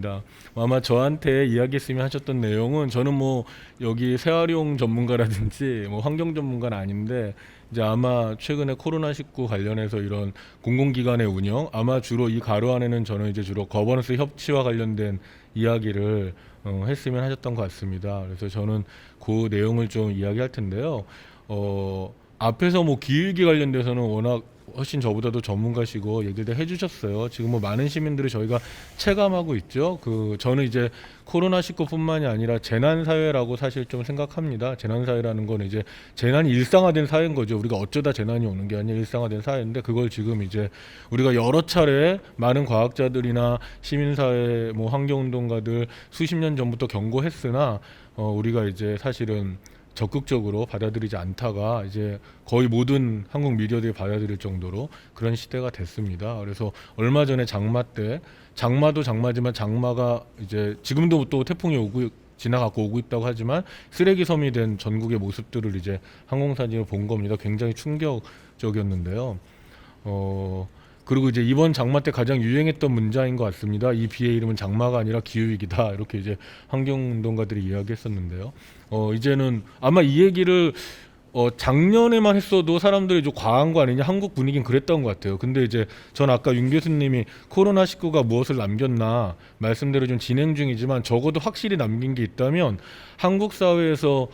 니다 아마 저한테 이야기했으면 하셨던 내용은 저는 뭐 여기 재활용 전문가라든지 뭐 환경 전문가는 아닌데 이제 아마 최근에 코로나 19 관련해서 이런 공공기관의 운영 아마 주로 이 가로 안에는 저는 이제 주로 거버넌스 협치와 관련된 이야기를 어, 했으면 하셨던 것 같습니다. 그래서 저는 그 내용을 좀 이야기할 텐데요. 어, 앞에서 뭐 기후위기 관련돼서는 워낙 훨씬 저보다도 전문가시고 얘기를 해주셨어요. 지금 뭐 많은 시민들이 저희가 체감하고 있죠. 그 저는 이제 코로나 19뿐만이 아니라 재난 사회라고 사실 좀 생각합니다. 재난 사회라는 건 이제 재난이 일상화된 사회인 거죠. 우리가 어쩌다 재난이 오는 게 아니라 일상화된 사회인데 그걸 지금 이제 우리가 여러 차례 많은 과학자들이나 시민사회 뭐 환경운동가들 수십 년 전부터 경고했으나 어, 우리가 이제 사실은 적극적으로 받아들이지 않다가 이제 거의 모든 한국 미디어들이 받아들일 정도로 그런 시대가 됐습니다. 그래서 얼마 전에 장마 때 장마도 장마지만 장마가 이제 지금도 또 태풍이 오고 지나가고 오고 있다고 하지만 쓰레기 섬이 된 전국의 모습들을 이제 항공사진을 본 겁니다. 굉장히 충격적이었는데요. 어 그리고 이제 이번 장마 때 가장 유행했던 문장인 것 같습니다. 이 비의 이름은 장마가 아니라 기후위기다. 이렇게 이제 환경운동가들이 이야기했었는데요. 어 이제는 아마 이 얘기를 어 작년에만 했어도 사람들이 좀 과한 거 아니냐 한국 분위기는 그랬던 것 같아요. 근데 이제 전 아까 윤 교수님이 코로나 19가 무엇을 남겼나 말씀대로 좀 진행 중이지만 적어도 확실히 남긴 게 있다면 한국 사회에서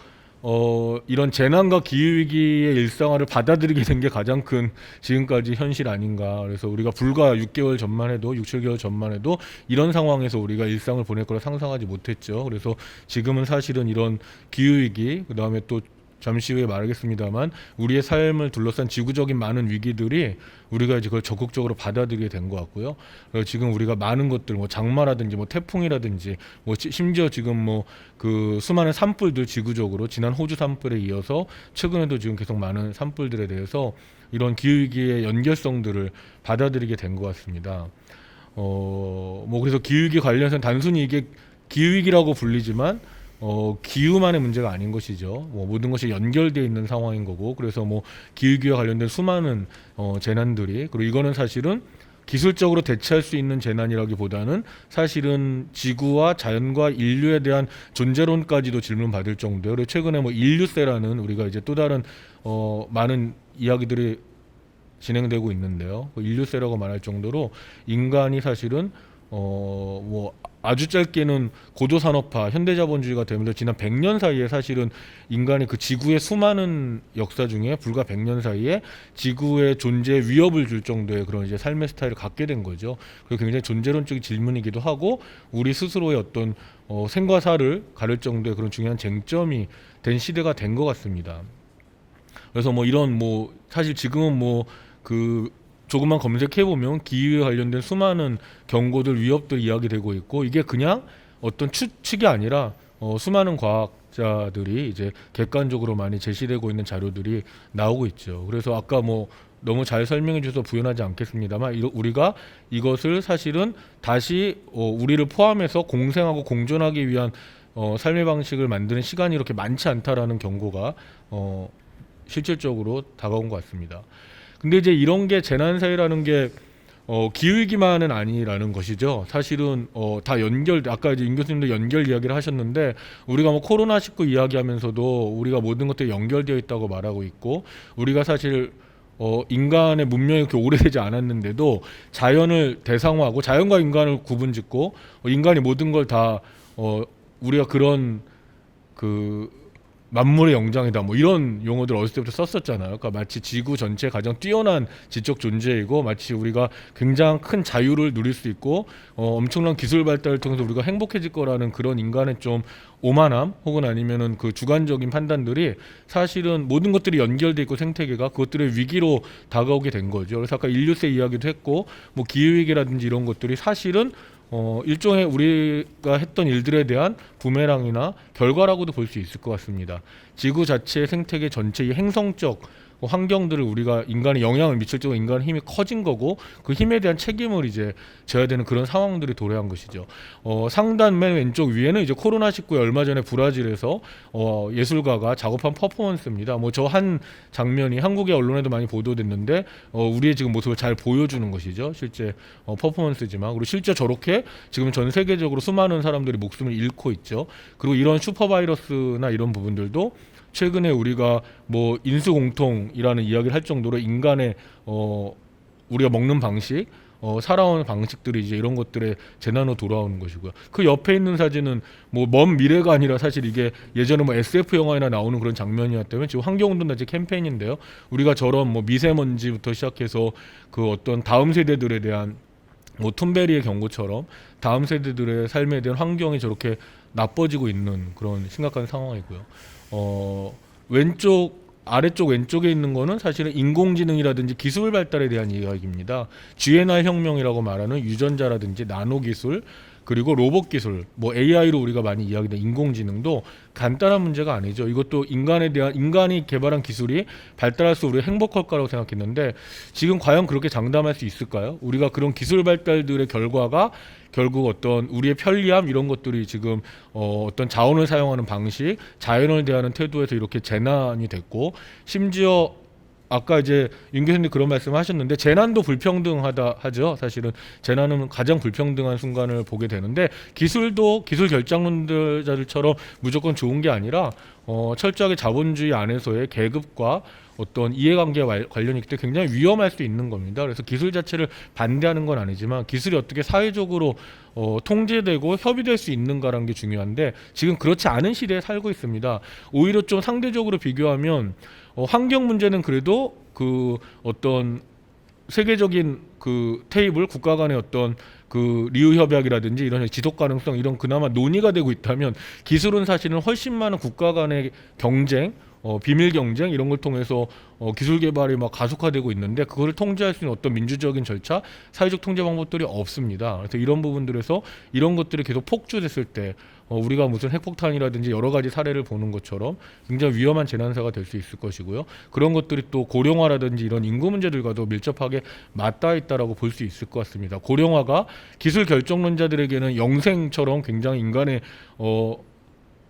어 이런 재난과 기후 위기의 일상화를 받아들이게 된 게 가장 큰 지금까지 현실 아닌가. 그래서 우리가 불과 6개월 전만 해도 6, 7개월 전만 해도 이런 상황에서 우리가 일상을 보낼 거라 상상하지 못했죠. 그래서 지금은 사실은 이런 기후 위기 그 다음에 또 잠시 후에 말하겠습니다만 우리의 삶을 둘러싼 지구적인 많은 위기들이 우리가 이제 그걸 적극적으로 받아들이게 된 것 같고요. 지금 우리가 많은 것들 뭐 장마라든지 뭐 태풍이라든지 뭐 시- 심지어 지금 뭐 그 수많은 산불들 지구적으로 지난 호주 산불에 이어서 최근에도 지금 계속 많은 산불들에 대해서 이런 기후 위기의 연결성들을 받아들이게 된 것 같습니다. 어, 뭐 그래서 기후 위기 관련해서 단순히 이게 기후 위기라고 불리지만 어, 기후만의 문제가 아닌 것이죠. 뭐 모든 것이 연결되어 있는 상황인 거고 그래서 뭐 기후기와 관련된 수많은 어, 재난들이 그리고 이거는 사실은 기술적으로 대체할 수 있는 재난이라기보다는 사실은 지구와 자연과 인류에 대한 존재론까지도 질문받을 정도예요. 그리고 최근에 뭐 인류세라는 우리가 이제 또 다른 어, 많은 이야기들이 진행되고 있는데요. 그 인류세라고 말할 정도로 인간이 사실은 어뭐 아주 짧게는 고도 산업화, 현대자본주의가 되면서 지난 100년 사이에 사실은 인간이 그 지구의 수많은 역사 중에 불과 100년 사이에 지구의 존재에 위협을 줄 정도의 그런 이제 삶의 스타일을 갖게 된 거죠. 그리고 굉장히 존재론적인 질문이기도 하고 우리 스스로의 어떤 어 생과 사를 가를 정도의 그런 중요한 쟁점이 된 시대가 된 것 같습니다. 그래서 뭐 이런 뭐 사실 지금은 뭐그 조금만 검색해 보면 기후에 관련된 수많은 경고들 위협들 이야기되고 있고 이게 그냥 어떤 추측이 아니라 어, 수많은 과학자들이 이제 객관적으로 많이 제시되고 있는 자료들이 나오고 있죠. 그래서 아까 뭐 너무 잘 설명해 주셔서 부연하지 않겠습니다만 이거- 우리가 이것을 사실은 다시 어, 우리를 포함해서 공생하고 공존하기 위한 어, 삶의 방식을 만드는 시간이 이렇게 많지 않다라는 경고가 어, 실질적으로 다가온 것 같습니다. 근데 이제 이런 게 재난 사회라는 게 어, 기후위기만은 아니라는 것이죠. 사실은 어, 다 연결. 아까 이제 임 교수님도 연결 이야기를 하셨는데 우리가 뭐 코로나 19 이야기하면서도 우리가 모든 것들이 연결되어 있다고 말하고 있고 우리가 사실 어, 인간의 문명이 그렇게 오래되지 않았는데도 자연을 대상화하고 자연과 인간을 구분 짓고 어, 인간이 모든 걸 다 어, 우리가 그런 그 만물의 영장이다 뭐 이런 용어들 어렸을 때부터 썼었잖아요. 그러니까 마치 지구 전체 가장 뛰어난 지적 존재이고 마치 우리가 굉장히 큰 자유를 누릴 수 있고 어, 엄청난 기술 발달을 통해서 우리가 행복해질 거라는 그런 인간의 좀 오만함 혹은 아니면은 그 주관적인 판단들이 사실은 모든 것들이 연결돼 있고 생태계가 그것들의 위기로 다가오게 된 거죠. 그래서 아까 인류세 이야기도 했고 뭐 기후 위기라든지 이런 것들이 사실은 어 일종의 우리가 했던 일들에 대한 부메랑이나 결과라고도 볼 수 있을 것 같습니다. 지구 자체의 생태계 전체의 행성적 환경들을 우리가 인간이 영향을 미칠 정도 인간 힘이 커진 거고 그 힘에 대한 책임을 이제 져야 되는 그런 상황들이 도래한 것이죠. 어, 상단 맨 왼쪽 위에는 이제 코로나 19에 얼마 전에 브라질에서 어, 예술가가 작업한 퍼포먼스입니다. 뭐 저 한 장면이 한국의 언론에도 많이 보도됐는데 어, 우리의 지금 모습을 잘 보여주는 것이죠. 실제 어, 퍼포먼스지만 그리고 실제 저렇게 지금 전 세계적으로 수많은 사람들이 목숨을 잃고 있죠. 그리고 이런 슈퍼바이러스나 이런 부분들도 최근에 우리가 뭐 인수공통이라는 이야기를 할 정도로 인간의 어 우리가 먹는 방식 어, 살아온 방식들이 이제 이런 것들의 재난으로 돌아오는 것이고요. 그 옆에 있는 사진은 뭐 먼 미래가 아니라 사실 이게 예전에 뭐 SF 영화에나 나오는 그런 장면이었다면 지금 환경운동단체 캠페인인데요. 우리가 저런 뭐 미세먼지부터 시작해서 그 어떤 다음 세대들에 대한 뭐 툰베리의 경고처럼 다음 세대들의 삶에 대한 환경이 저렇게 나빠지고 있는 그런 심각한 상황이고요. 어, 왼쪽 아래쪽 왼쪽에 있는 거는 사실은 인공지능이라든지 기술 발달에 대한 이야기입니다. GNR 혁명이라고 말하는 유전자라든지 나노 기술 그리고 로봇 기술, 뭐 AI로 우리가 많이 이야기된 인공지능도 간단한 문제가 아니죠. 이것도 인간에 대한 인간이 개발한 기술이 발달할수록 우리가 행복할 거라고 생각했는데 지금 과연 그렇게 장담할 수 있을까요? 우리가 그런 기술 발달들의 결과가 결국 어떤 우리의 편리함 이런 것들이 지금 어, 어떤 자원을 사용하는 방식, 자연을 대하는 태도에서 이렇게 재난이 됐고 심지어 아까 이제 윤 교수님 그런 말씀하셨는데 재난도 불평등하다 하죠. 사실은 재난은 가장 불평등한 순간을 보게 되는데 기술도 기술 결정론자들처럼 무조건 좋은 게 아니라 어, 철저하게 자본주의 안에서의 계급과 어떤 이해관계와 왈- 관련이 있기 때문에 굉장히 위험할 수 있는 겁니다. 그래서 기술 자체를 반대하는 건 아니지만 기술이 어떻게 사회적으로 어, 통제되고 협의될 수 있는가라는 게 중요한데 지금 그렇지 않은 시대에 살고 있습니다. 오히려 좀 상대적으로 비교하면 어, 환경 문제는 그래도 그 어떤 세계적인 그 테이블 국가 간의 어떤 그 리우 협약이라든지 이런 지속 가능성 이런 그나마 논의가 되고 있다면 기술은 사실은 훨씬 많은 국가 간의 경쟁 어, 비밀 경쟁 이런 걸 통해서 어, 기술 개발이 막 가속화되고 있는데 그거를 통제할 수 있는 어떤 민주적인 절차, 사회적 통제 방법들이 없습니다. 그래서 이런 부분들에서 이런 것들이 계속 폭주됐을 때 어, 우리가 무슨 핵폭탄이라든지 여러 가지 사례를 보는 것처럼 굉장히 위험한 재난사가 될 수 있을 것이고요. 그런 것들이 또 고령화라든지 이런 인구 문제들과도 밀접하게 맞닿아 있다라고 볼 수 있을 것 같습니다. 고령화가 기술 결정론자들에게는 영생처럼 굉장히 인간의 어,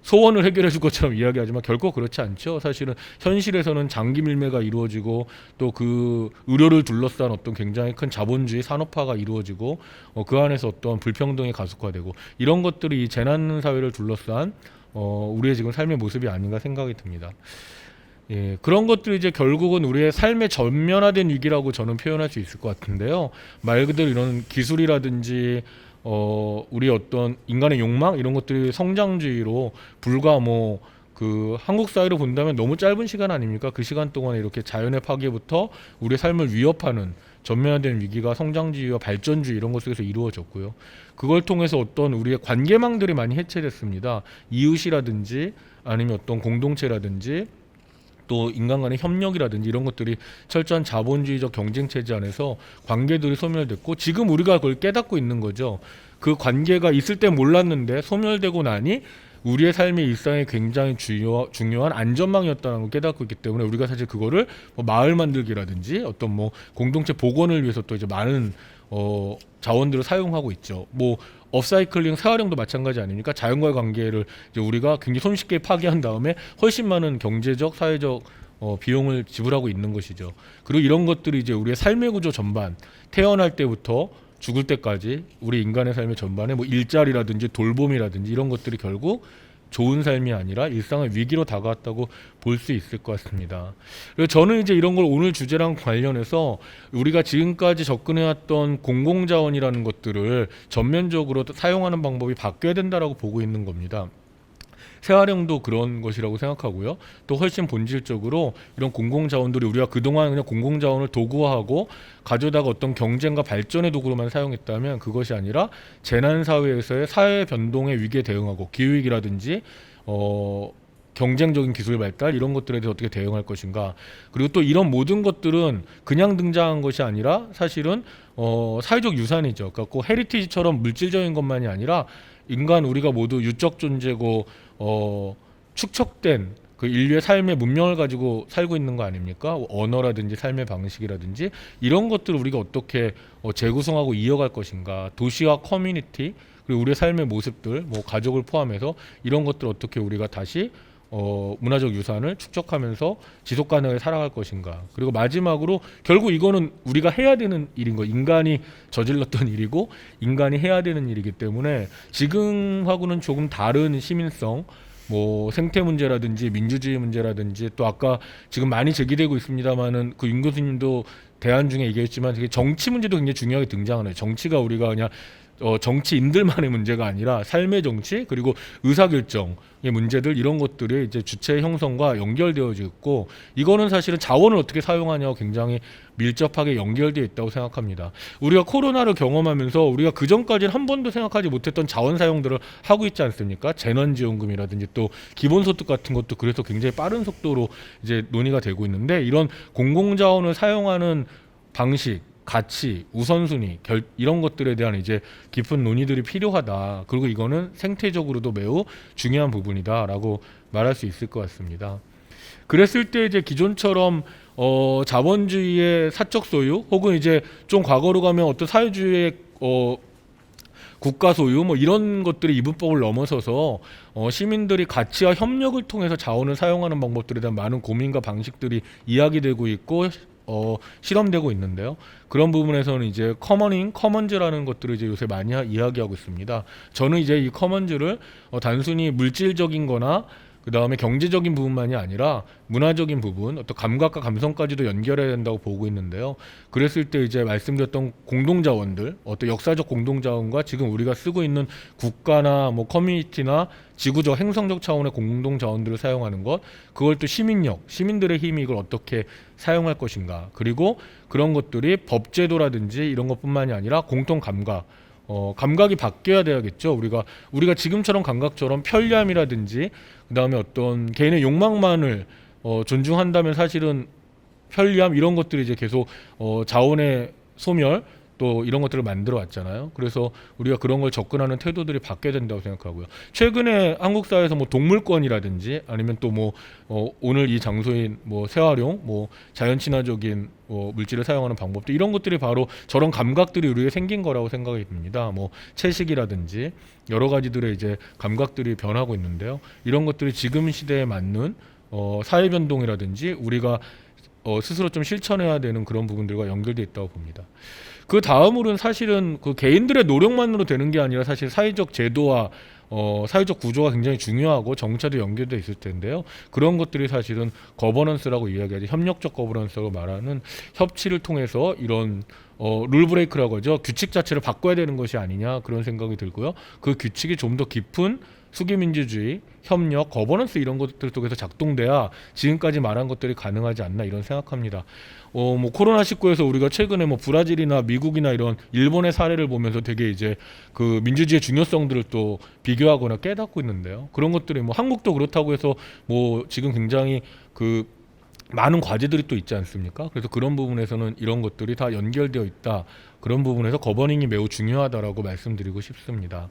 소원을 해결해 줄 것처럼 이야기하지만 결코 그렇지 않죠. 사실은 현실에서는 장기 밀매가 이루어지고 또 그 의료를 둘러싼 어떤 굉장히 큰 자본주의 산업화가 이루어지고 어, 그 안에서 어떤 불평등이 가속화되고 이런 것들이 이 재난 사회를 둘러싼 어, 우리의 지금 삶의 모습이 아닌가 생각이 듭니다. 예, 그런 것들이 이제 결국은 우리의 삶의 전면화된 위기라고 저는 표현할 수 있을 것 같은데요. 말 그대로 이런 기술이라든지 어, 우리 어떤 인간의 욕망 이런 것들이 성장주의로 불과 뭐 그 한국 사회로 본다면 너무 짧은 시간 아닙니까? 그 시간 동안에 이렇게 자연의 파괴부터 우리의 삶을 위협하는 전면화된 위기가 성장주의와 발전주의 이런 것 속에서 이루어졌고요. 그걸 통해서 어떤 우리의 관계망들이 많이 해체됐습니다. 이웃이라든지 아니면 어떤 공동체라든지 또 인간 간의 협력이라든지 이런 것들이 철저한 자본주의적 경쟁 체제 안에서 관계들이 소멸됐고 지금 우리가 그걸 깨닫고 있는 거죠. 그 관계가 있을 때 몰랐는데 소멸되고 나니 우리의 삶의 일상에 굉장히 중요, 중요한 안전망이었다는 걸 깨닫고 있기 때문에 우리가 사실 그거를 뭐 마을 만들기라든지 어떤 뭐 공동체 복원을 위해서 또 이제 많은 어, 자원들을 사용하고 있죠. 뭐 업사이클링 재활용도 마찬가지 아닙니까? 자연과의 관계를 이제 우리가 굉장히 손쉽게 파괴한 다음에 훨씬 많은 경제적, 사회적 어, 비용을 지불하고 있는 것이죠. 그리고 이런 것들이 이제 우리의 삶의 구조 전반, 태어날 때부터 죽을 때까지 우리 인간의 삶의 전반에 뭐 일자리라든지 돌봄이라든지 이런 것들이 결국 좋은 삶이 아니라 일상의 위기로 다가왔다고 볼 수 있을 것 같습니다. 그래서 저는 이제 이런 걸 오늘 주제랑 관련해서 우리가 지금까지 접근해왔던 공공자원이라는 것들을 전면적으로 사용하는 방법이 바뀌어야 된다라고 보고 있는 겁니다. 재활용도 그런 것이라고 생각하고요. 또 훨씬 본질적으로 이런 공공자원들이 우리가 그동안 그냥 공공자원을 도구화하고 가져다가 어떤 경쟁과 발전의 도구로만 사용했다면 그것이 아니라 재난 사회에서의 사회 변동의 위기에 대응하고 기후위기라든지 어 경쟁적인 기술 발달 이런 것들에 대해서 어떻게 대응할 것인가 그리고 또 이런 모든 것들은 그냥 등장한 것이 아니라 사실은 어 사회적 유산이죠. 그러니까 꼭 헤리티지처럼 물질적인 것만이 아니라 인간 우리가 모두 유적 존재고 어 축적된 그 인류의 삶의 문명을 가지고 살고 있는 거 아닙니까? 언어라든지 삶의 방식이라든지 이런 것들을 우리가 어떻게 어, 재구성하고 이어갈 것인가? 도시와 커뮤니티 그리고 우리의 삶의 모습들, 뭐 가족을 포함해서 이런 것들 어떻게 우리가 다시 어, 문화적 유산을 축적하면서 지속 가능하게 살아갈 것인가. 그리고 마지막으로 결국 이거는 우리가 해야 되는 일인 거. 인간이 저질렀던 일이고 인간이 해야 되는 일이기 때문에 지금하고는 조금 다른 시민성 뭐 생태 문제라든지 민주주의 문제라든지 또 아까 지금 많이 제기되고 있습니다만은 그 윤 교수님도 대안 중에 얘기했지만 되게 정치 문제도 굉장히 중요하게 등장하네요. 정치가 우리가 그냥 어, 정치인들만의 문제가 아니라 삶의 정치 그리고 의사결정의 문제들 이런 것들이 이제 주체 형성과 연결되어져 있고 이거는 사실은 자원을 어떻게 사용하냐와 굉장히 밀접하게 연결되어 있다고 생각합니다. 우리가 코로나를 경험하면서 우리가 그 전까지는 한 번도 생각하지 못했던 자원 사용들을 하고 있지 않습니까? 재난지원금이라든지 또 기본소득 같은 것도 그래서 굉장히 빠른 속도로 이제 논의가 되고 있는데 이런 공공자원을 사용하는 방식 가치, 우선순위, 결, 이런 것들에 대한 이제 깊은 논의들이 필요하다. 그리고 이거는 생태적으로도 매우 중요한 부분이다라고 말할 수 있을 것 같습니다. 그랬을 때 이제 기존처럼 어, 자본주의의 사적 소유 혹은 이제 좀 과거로 가면 어떤 사회주의의 어, 국가 소유 뭐 이런 것들이 이분법을 넘어서서 어, 시민들이 가치와 협력을 통해서 자원을 사용하는 방법들에 대한 많은 고민과 방식들이 이야기되고 있고 어, 실험되고 있는데요. 그런 부분에서는 이제 커머닝, 커먼즈라는 것들을 이제 요새 많이 하- 이야기하고 있습니다. 저는 이제 이 커먼즈를 어, 단순히 물질적인 거나 그 다음에 경제적인 부분만이 아니라 문화적인 부분, 어떤 감각과 감성까지도 연결해야 된다고 보고 있는데요. 그랬을 때 이제 말씀드렸던 공동자원들, 어떤 역사적 공동자원과 지금 우리가 쓰고 있는 국가나 뭐 커뮤니티나 지구적 행성적 차원의 공동자원들을 사용하는 것, 그걸 또 시민력, 시민들의 힘이 이걸 어떻게 사용할 것인가, 그리고 그런 것들이 법제도라든지 이런 것뿐만이 아니라 공통 감각, 어, 감각이 바뀌어야 돼야겠죠. 우리가 우리가 지금처럼 감각처럼 편리함이라든지 그다음에 어떤 개인의 욕망만을 어, 존중한다면 사실은 편리함 이런 것들이 이제 계속 어, 자원의 소멸 또 이런 것들을 만들어 왔잖아요. 그래서 우리가 그런 걸 접근하는 태도들이 바뀌어야 된다고 생각하고요. 최근에 한국 사회에서 뭐 동물권이라든지 아니면 또 뭐 어, 오늘 이 장소인 뭐 재활용, 뭐 자연 친화적인 뭐 물질을 사용하는 방법도 이런 것들이 바로 저런 감각들이 우리에게 생긴 거라고 생각이 듭니다. 뭐 채식이라든지 여러 가지들의 이제 감각들이 변하고 있는데요. 이런 것들이 지금 시대에 맞는 어, 사회 변동이라든지 우리가 어, 스스로 좀 실천해야 되는 그런 부분들과 연결돼 있다고 봅니다. 그 다음으로는 사실은 그 개인들의 노력만으로 되는 게 아니라 사실 사회적 제도와 어, 사회적 구조가 굉장히 중요하고 정체도 연결돼 있을 텐데요. 그런 것들이 사실은 거버넌스라고 이야기하죠. 협력적 거버넌스라고 말하는 협치를 통해서 이런 어, 룰 브레이크라고 하죠. 규칙 자체를 바꿔야 되는 것이 아니냐 그런 생각이 들고요. 그 규칙이 좀 더 깊은 수기민주주의, 협력, 거버넌스 이런 것들 속에서 작동돼야 지금까지 말한 것들이 가능하지 않나 이런 생각합니다. 어, 뭐 코로나 19에서 우리가 최근에 뭐 브라질이나 미국이나 이런 일본의 사례를 보면서 되게 이제 그 민주주의의 중요성들을 또 비교하거나 깨닫고 있는데요. 그런 것들이 뭐 한국도 그렇다고 해서 뭐 지금 굉장히 그 많은 과제들이 또 있지 않습니까? 그래서 그런 부분에서는 이런 것들이 다 연결되어 있다. 그런 부분에서 거버닝이 매우 중요하다라고 말씀드리고 싶습니다.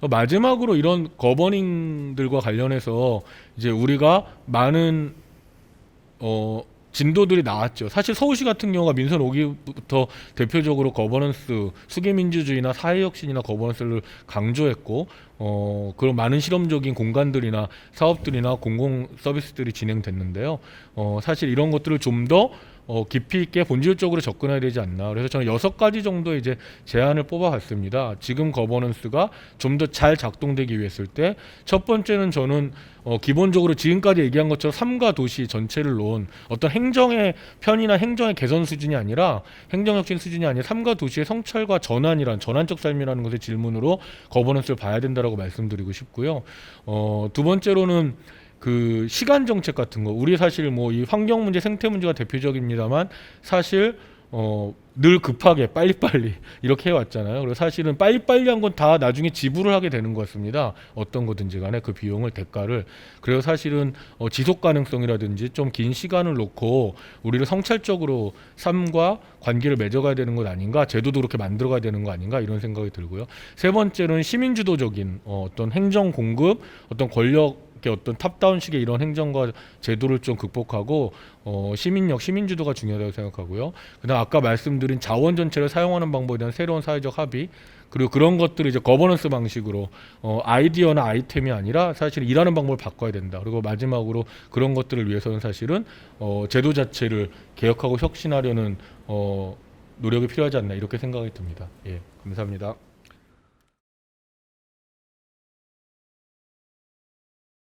어, 마지막으로 이런 거버닝들과 관련해서 이제 우리가 많은 어 진도들이 나왔죠. 사실 서울시 같은 경우가 민선 5기부터 대표적으로 거버넌스, 수계민주주의나 사회혁신이나 거버넌스를 강조했고, 어, 그런 많은 실험적인 공간들이나 사업들이나 공공 서비스들이 진행됐는데요. 어, 사실 이런 것들을 좀더 어, 깊이 있게 본질적으로 접근해야 되지 않나. 그래서 저는 여섯 가지 정도 이제 제안을 뽑아봤습니다. 지금 거버넌스가 좀 더 잘 작동되기 위해서 때 첫 번째는 저는 어, 기본적으로 지금까지 얘기한 것처럼 삼가 도시 전체를 놓은 어떤 행정의 편이나 행정의 개선 수준이 아니라 행정혁신 수준이 아니라 삼가 도시의 성찰과 전환이란 전환적 삶이라는 것의 질문으로 거버넌스를 봐야 된다라고 말씀드리고 싶고요. 어, 두 번째로는 그 시간 정책 같은 거 우리 사실 뭐 이 환경 문제 생태 문제가 대표적입니다만 사실 어 늘 급하게 빨리빨리 이렇게 해왔잖아요. 그래서 사실은 빨리빨리 한 건 다 나중에 지불을 하게 되는 것 같습니다. 어떤 거든지 간에 그 비용을 대가를. 그래서 사실은 어 지속 가능성이라든지 좀 긴 시간을 놓고 우리를 성찰적으로 삶과 관계를 맺어가야 되는 것 아닌가 제도도 그렇게 만들어가야 되는 거 아닌가 이런 생각이 들고요. 세 번째는 시민주도적인 어, 어떤 행정 공급, 어떤 권력 어떤 탑다운식의 이런 행정과 제도를 좀 극복하고 어, 시민력, 시민주도가 중요하다고 생각하고요. 그다음 아까 말씀드린 자원 전체를 사용하는 방법에 대한 새로운 사회적 합의 그리고 그런 것들을 이제 거버넌스 방식으로 어, 아이디어나 아이템이 아니라 사실 일하는 방법을 바꿔야 된다. 그리고 마지막으로 그런 것들을 위해서는 사실은 어, 제도 자체를 개혁하고 혁신하려는 어, 노력이 필요하지 않나 이렇게 생각이 듭니다. 예, 감사합니다.